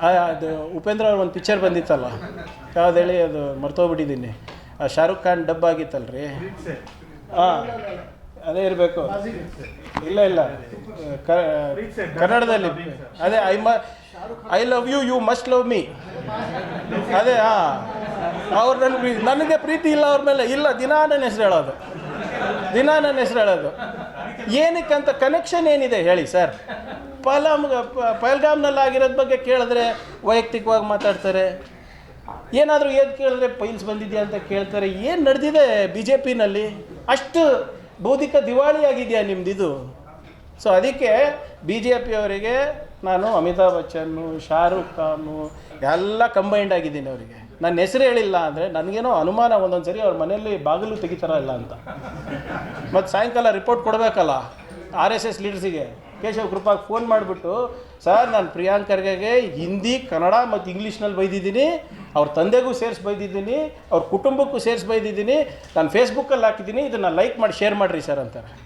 ಅದು ಉಪೇಂದ್ರ ಅವ್ರ ಒಂದು ಪಿಕ್ಚರ್ ಬಂದಿತ್ತಲ್ಲ? ಯಾವ್ದು ಹೇಳಿ, ಅದು ಮರ್ತೋಗ್ಬಿಟ್ಟಿದ್ದೀನಿ. ಆ ಶಾರುಖ್ ಖಾನ್ ಡಬ್ ಆಗಿತ್ತಲ್ರಿ? ಹಾಂ ಅದೇ ಇರಬೇಕು. ಇಲ್ಲ ಇಲ್ಲ. ಕನ್ನಡದಲ್ಲಿ. ಅದೇ, ಐ ಮ, I love you you must love me. ಅದೇ ಹಾಂ ಅವ್ರು ನನಗೆ ನನಗೆ ಪ್ರೀತಿ ಇಲ್ಲ ಅವ್ರ ಮೇಲೆ. ಇಲ್ಲ, ದಿನಾ ನನ್ನ ಹೆಸರು ಹೇಳೋದು. ದಿನಾ ನನ್ನ ಹೆಸರು ಹೇಳೋದು. ಅಂತ ಕನೆಕ್ಷನ್ ಏನಿದೆ ಹೇಳಿ ಸರ್ ಪಲಾಮ್ ಪಹಲ್ಗಾಮ್ನಲ್ಲಿ ಆಗಿರೋದ್ ಬಗ್ಗೆ ಕೇಳಿದ್ರೆ ವೈಯಕ್ತಿಕವಾಗಿ ಮಾತಾಡ್ತಾರೆ. ಏನಾದರೂ ಏನು ಕೇಳಿದ್ರೆ ಪೈಲ್ಸ್ ಬಂದಿದೆಯಾ ಅಂತ ಕೇಳ್ತಾರೆ. ಏನು ನಡೆದಿದೆ ಬಿ ಜೆ ಪಿನಲ್ಲಿ ಅಷ್ಟು ಬೌದ್ಧಿಕ ದಿವಾಳಿ ಆಗಿದೆಯಾ ನಿಮ್ದಿದು? ಸೊ ಅದಕ್ಕೆ ಬಿ ಜೆ ಪಿಯವರಿಗೆ ನಾನು ಅಮಿತಾಬ್ ಬಚ್ಚನ್ನು, ಶಾರುಖ್ ಖಾನು ಎಲ್ಲ ಕಂಬೈಂಡ್ ಆಗಿದ್ದೀನಿ ಅವರಿಗೆ. ನನ್ನ ಹೆಸರು ಹೇಳಿಲ್ಲ ಅಂದರೆ ನನಗೇನೋ ಅನುಮಾನ ಒಂದೊಂದು ಸರಿ ಅವ್ರ ಮನೆಯಲ್ಲಿ ಬಾಗಿಲು ತೆಗಿತಾರ ಇಲ್ಲ ಅಂತ. ಮತ್ತು ಸಾಯಂಕಾಲ ರಿಪೋರ್ಟ್ ಕೊಡಬೇಕಲ್ಲ ಆರ್ ಎಸ್ ಎಸ್ ಲೀಡರ್ಸಿಗೆ ಕೇಶವ್ ಕೃಪಾಗೆ ಫೋನ್ ಮಾಡಿಬಿಟ್ಟು, ಸರ್, ನಾನು ಪ್ರಿಯಾಂಕ್ ಖರ್ಗೆಗೆ ಹಿಂದಿ, ಕನ್ನಡ ಮತ್ತು ಇಂಗ್ಲೀಷ್ನಲ್ಲಿ ಬೈದಿದ್ದೀನಿ. ಅವ್ರ ತಂದೆಗೂ ಸೇರಿಸಿ ಬೈದಿದ್ದೀನಿ, ಅವ್ರ ಕುಟುಂಬಕ್ಕೂ ಸೇರಿಸಿ ಬೈದಿದ್ದೀನಿ. ನಾನು ಫೇಸ್ಬುಕ್ಕಲ್ಲಿ ಹಾಕಿದ್ದೀನಿ. ಇದನ್ನು ಲೈಕ್ ಮಾಡಿ ಶೇರ್ ಮಾಡಿರಿ ಸರ್ ಅಂತಾರೆ.